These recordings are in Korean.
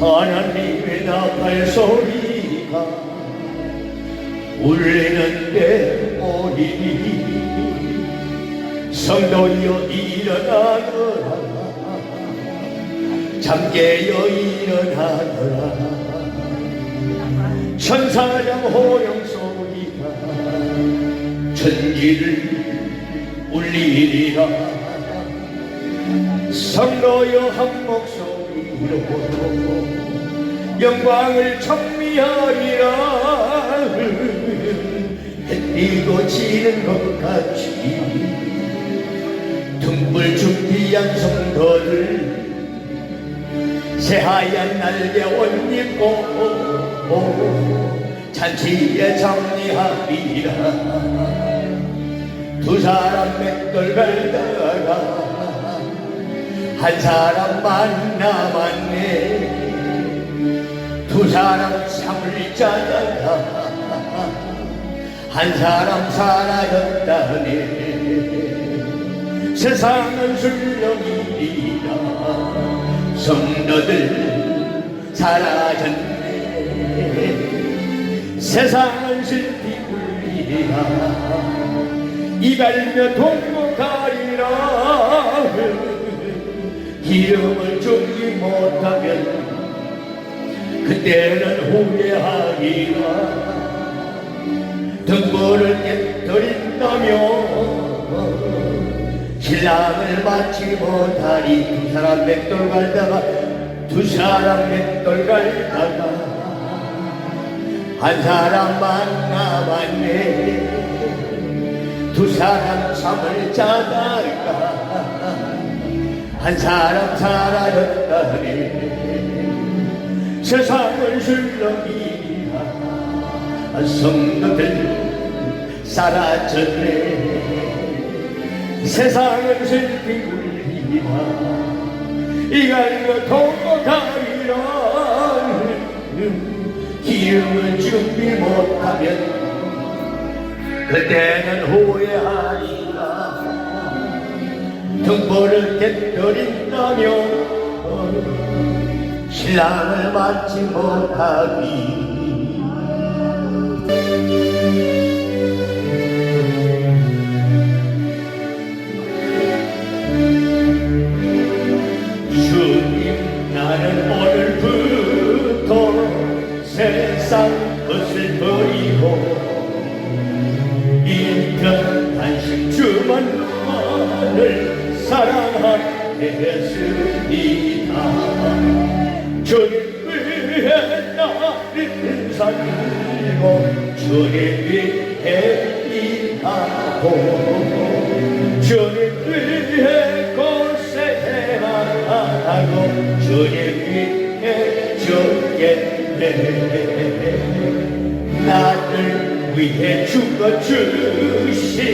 하나님의 나팔 소리가 울리는데 오니 성도여 일어나거라. 잠깨어 일어나거라. 천사장 호령 소리가 천지를 울리리라. 성도여 한 목소 영광을 청미하리라. 햇띠고 지는 것 같이. 등불 준비한 성도들 새하얀 날개 옷 입고 잔치에 정리하리라 두 사람 맷돌 갈다가 한 사람만 남았네. 두 사람 잠을 자다가 한 사람 사라졌다네. 세상은 술렁이리라. 성도들 사라졌네. 세상은 슬피 울리라. 이발며 동무 기름을 주지 못하면 그때는 후회하리라 등불을 깨뜨린다며 신랑을 맞지 못하리 두 사람 맷돌 갈다가 두 사람 맷돌 갈다가 한 사람만 남았네. 두 사람 잠을 자다가 한 사람 사라졌다네 세상을 술렁이라 성도들 사라졌네. 세상은 슬피 울리라 이갈려 통곡하리라 기름을 준비 못하면 그때는 후회하리라 등불을 깨뜨린다며. 신랑을 맞지 못하기 위해 죽어 주신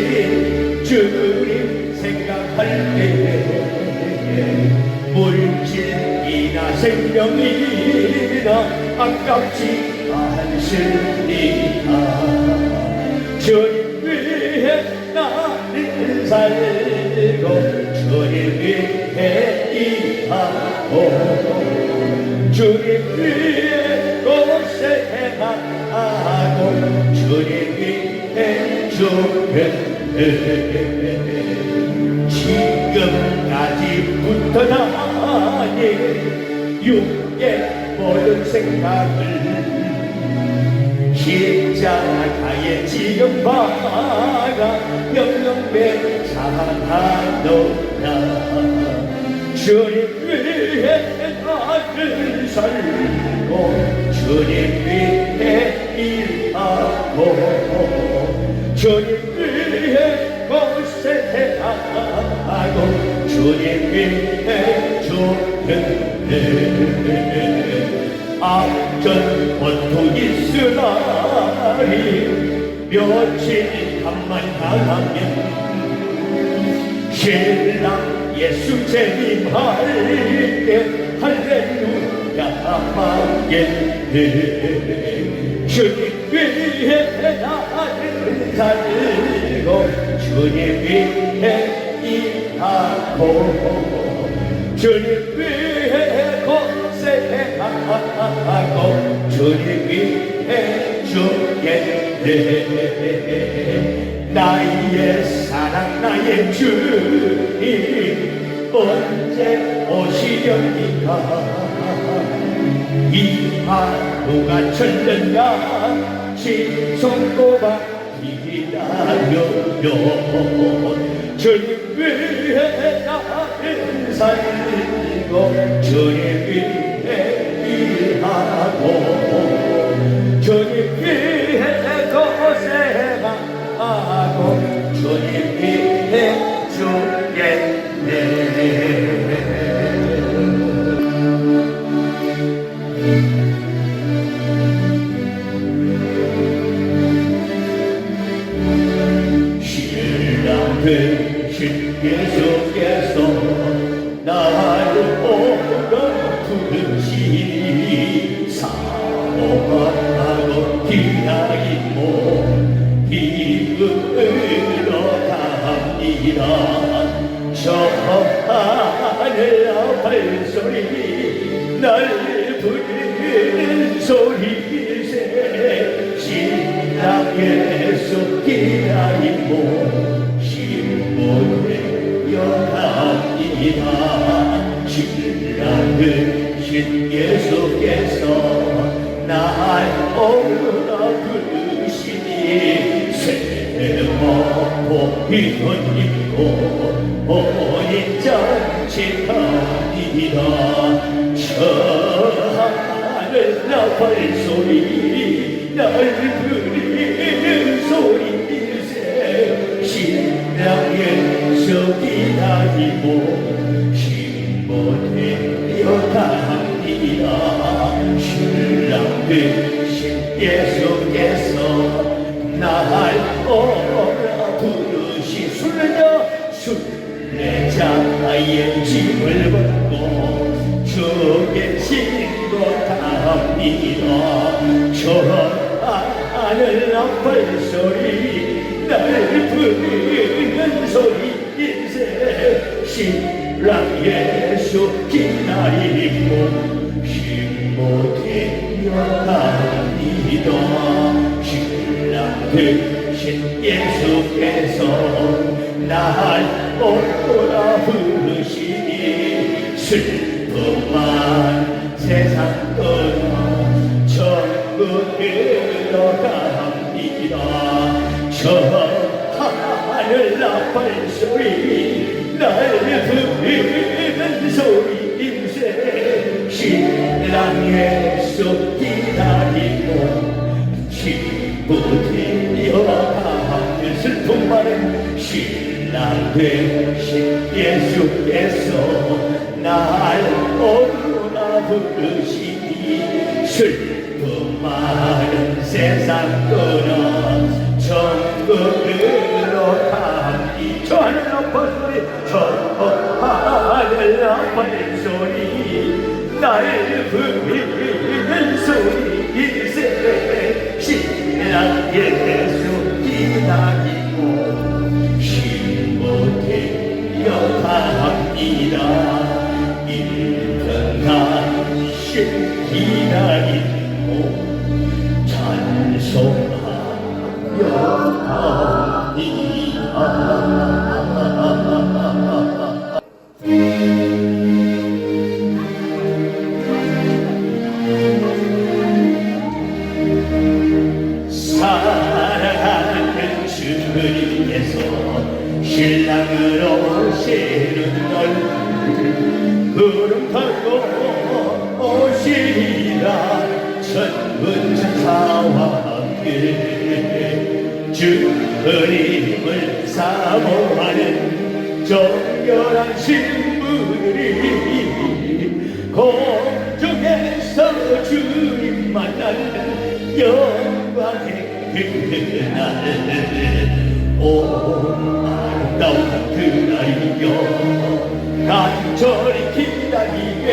주님 생각할 때 물질이나 생명이나 아깝지 않습니다 주님 위해 나를 살고 주님 위해 일하고 주님 위해 고생하고 주님 위해 죽겠네 지금까지부터 나의 육의 모든 생각을 십자가에 지금 봐가 영영배 사랑하노라 주님 위해 나를 살고 주님 위해 일하고 주님 위해 고생하고 주님 위해 죽겠네 앞전 원통 이스라엘이 며칠 간만 당하면 신랑 예수 재림할 때 할렐루야 하겠네 주님 위해 나를 살고 주님 위해 일하고 주님 위해 고생하고 하고 주님 위해 주겠네 나의 사랑 나의 주님 언제 오시렵니까 이 하루가 철든가 신손꼽아 기다려요 주님 위해 나를 살리고 주님 위해 일하고 저 하늘 나팔 소리 날 부르는 소리세 신랑 예수 기다리고 신부되어 갑니다 신랑 되신 예수께서 날 오라 짐을 벗고 주께 신고 갑니다. 저 하늘 나팔 소리 날 부르는 소리인세 신랑 예수 기다리고 신모되어 갑니다. 신랑 되신 예수께서 날 오라 부르 천국으로 갑니다 저 하늘 나팔 소리 날 부르는 소리인세 신랑 예수 기다리고 기쁘되어 가는 슬픔 많은 신랑 되신 예수께서 날 오라 부르시니 슬 픔 많은 세상 떠나 천국으로 가니 저 하늘 나팔 소리 저 하늘 나팔 소리 날 부르는 소리 일세 신랑 예수 기다리고 신모되어 갑니다. 일평간신 기다리고 찬 사모하는 정결한 신부들이 공중에서 주님 만나는 영광의 그날 오 아름다운 그날이여 간절히 기다리게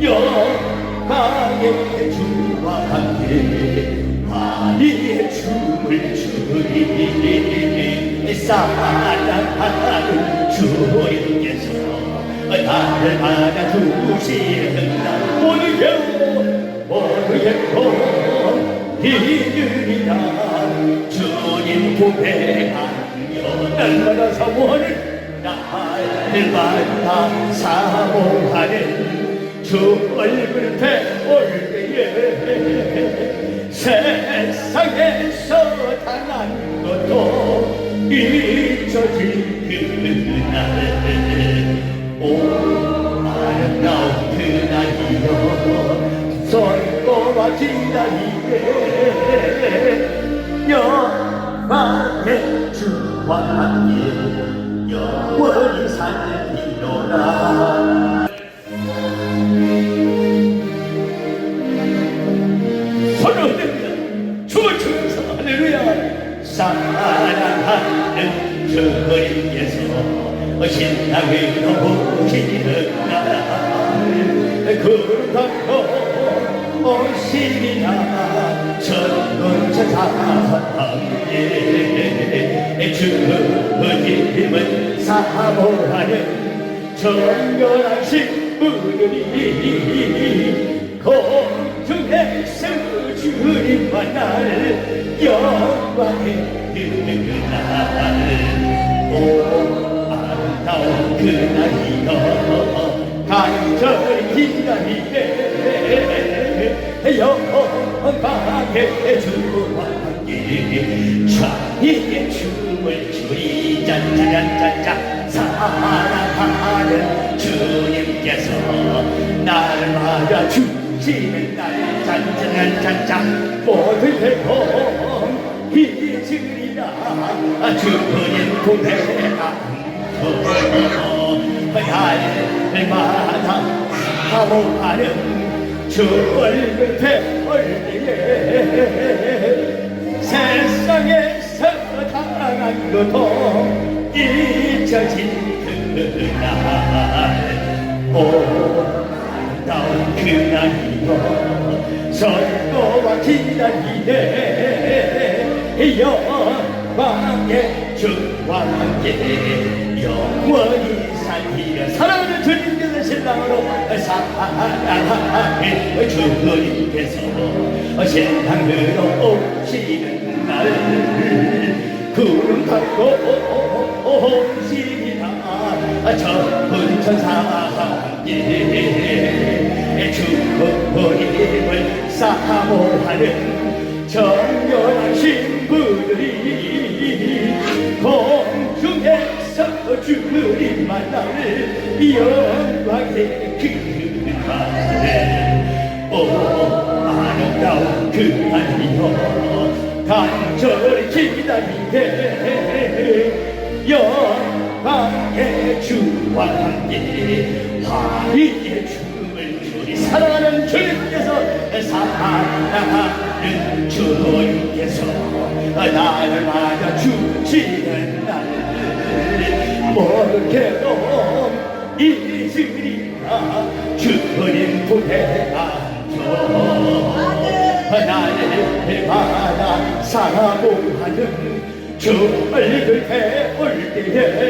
영광의 주와 함께 아리의 춤을 추리 사랑하는 주님께서 나를 받아주시니 주시는 날 모두게로 모두게로 이들이다 주님 고백하며 날마다 사모하는 날마다 사모하는 주 얼굴 배울 때에 세상에서 당한 것도 잊혀질 그날 오 아름다운 그날이여 손꼽아 기다리게 영광의 주와 함께 영원히 살리로라 함께 주님을 사모하는 정결한 신부들이 공중에서 주님 만날 영광의 그날. 오 아름다운 그날이여. 간절히 기다리네 영광의 주와 함께 자기의 춤을 추리 짠짜잔짠짜 사랑하는 주님께서 나를 맞아 주시는 날 짠짜잔짠짜 모두의 공 잊으리라 주님 고백한 날마다 사모하는 주 얼굴 배울 때에 당한 것도 잊혀진 그날. 오 아름다운 그날이여 손꼽아 기다리네. 영광의 주와 함께 영원히 살리려 사랑하는 주님께서 신랑으로 사랑하는 주님께서 신랑으로 오시는 날 구름 타고 오시리라 저 분 천사 함께 주님을 사모하는 정결한 신부들이 공중에서 주님 만날 영광의 그날 오 아름다운 그 날이여. 간절히 기다리게 영광의 주와 함께 화리의 춤을 추리. 사랑하는 주님께서 사랑하는 주님께서 나를 맞아 주시는 날 모르게도 잊으리라. 주님 부대하죠 나를 사모하는 주 얼굴 배울 때에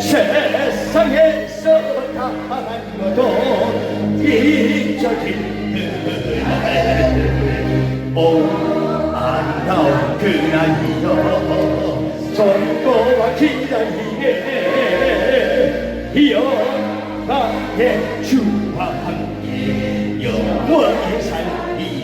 세상에서 당한 것도 잊혀진 그날 오 아름다운 그날이여 손꼽아 기다리게 영광의 주와 함께 영원히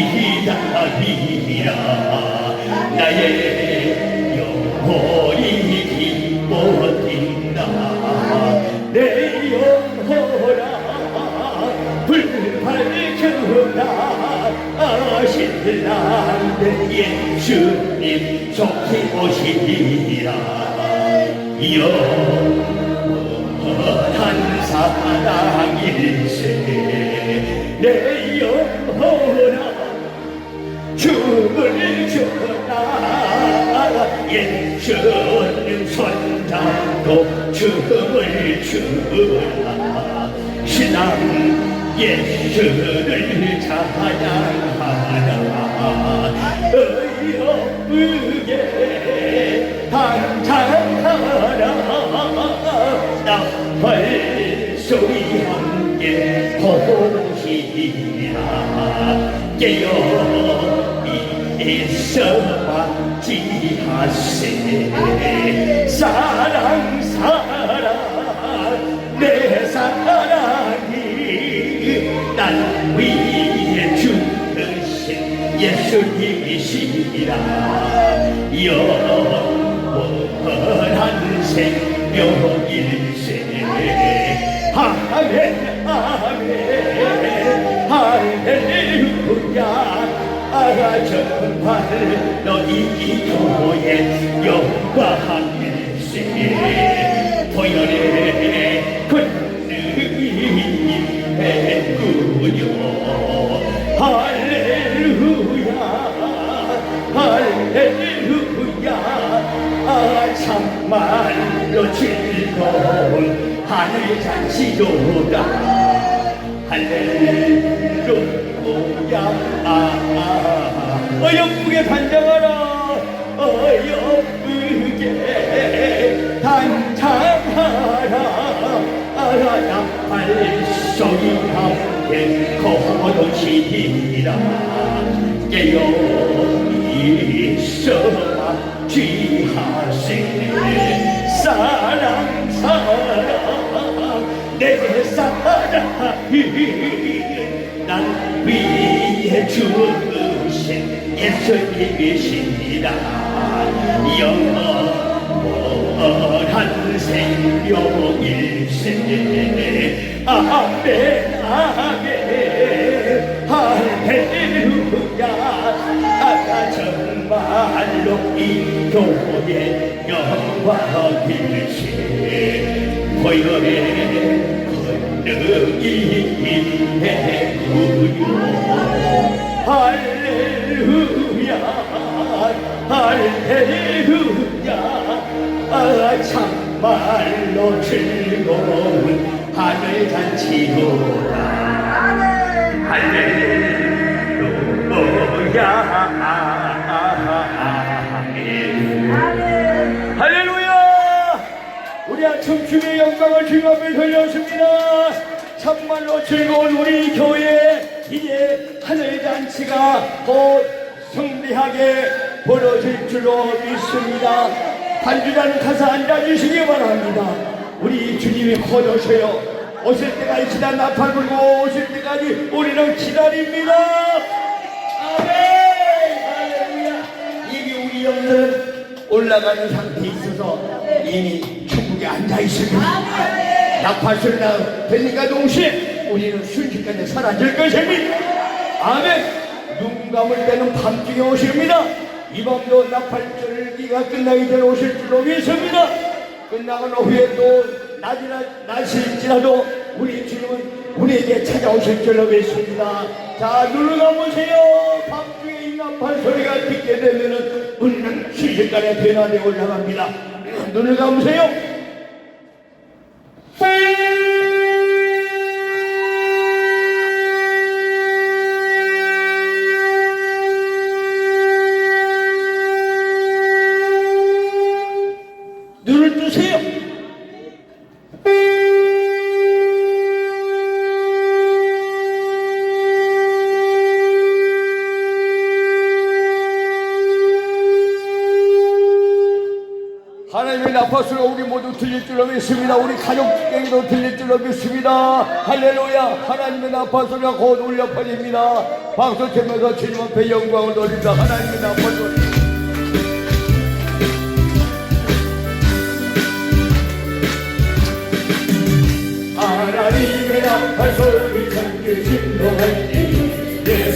기다리라 나의 영혼이 기뻐진다. 내 영혼아 불 밝혀라 신랑들 예수님 속히 오시리라. 영원한 사랑일세. 내 영혼 예수님 손잡고 춤을 추라. 신앙 예수를 찬양하라. 의롭게 당찬하라. 나팔 소리 함께 호시라. 깨어 있어봐 지하세 사랑 사랑 내 사랑이 난 위에 죽으신 예수님이시라. 영원한 생명일세. 아멘 정말로 이 교회 영광일세 할렐루야 아 참말로 즐거운 하늘 잔치로다. 할렐루야. 아, 아, 어 영국에 단장하라. 어 영국에 단장하라. 나팔 소리 함께 거두시리라. 깨어 있어봐 지하세 사랑 사랑. 내 사랑이 난 위에 죽으신 예수님이시니라 영원한 생명 일세 아멘 아멘 할렐루야. 아까 정말로 이 교회 영광일세 보혈의 권능이 있네구요 할렐루야 할렐루야 아 참말로 즐거운 하늘 잔치로다. 할렐루야 할렐루야! 우리 아침 주의 영광을 주님 앞에 돌렸습니다. 참말로 즐거운 우리 교회 이제 하늘 잔치가 곧 성대하게 벌어질 줄로 믿습니다 반주자는 가서 앉아주시기 바랍니다 우리 주님이 곧 오셔요 오실 때가 있으다 나팔 불고 오실 때까지 우리는 기다립니다 아멘 할렐루야 이미 우리 영들은 올라가는 상태에 있어서 이미 천국에 앉아 있을 것입니다. 나팔 소리가 들리가 동시에 우리는 순식간에 사라질 것입니다. 아멘. 눈 감을 때는 밤중에 오십니다. 이 밤도 나팔 절기가 끝나기 전에 오실 줄로 믿습니다. 끝나고 난 후에 또 낮이나 낮일지라도 우리 주님은 우리에게 찾아오실 줄로 믿습니다. 자, 눈을 감으세요. 밤중에 이 나팔 소리가 듣게 되면은 우리는 순식간에 변화되어 올라갑니다. 눈을 감으세요. 눈을 뜨세요. 하 나팔소리가 우리 모두 들릴 줄로 믿습니다. 우리 가족에게도 들릴 줄로 믿습니다. 할렐루야. 하나님의 나팔소리가 곧 울려 퍼집니다. 박수 치면서 주님 앞에 영광을 돌립니다. 하나님의 나팔소리. 하나님의 나팔 소리 전기 진동할 때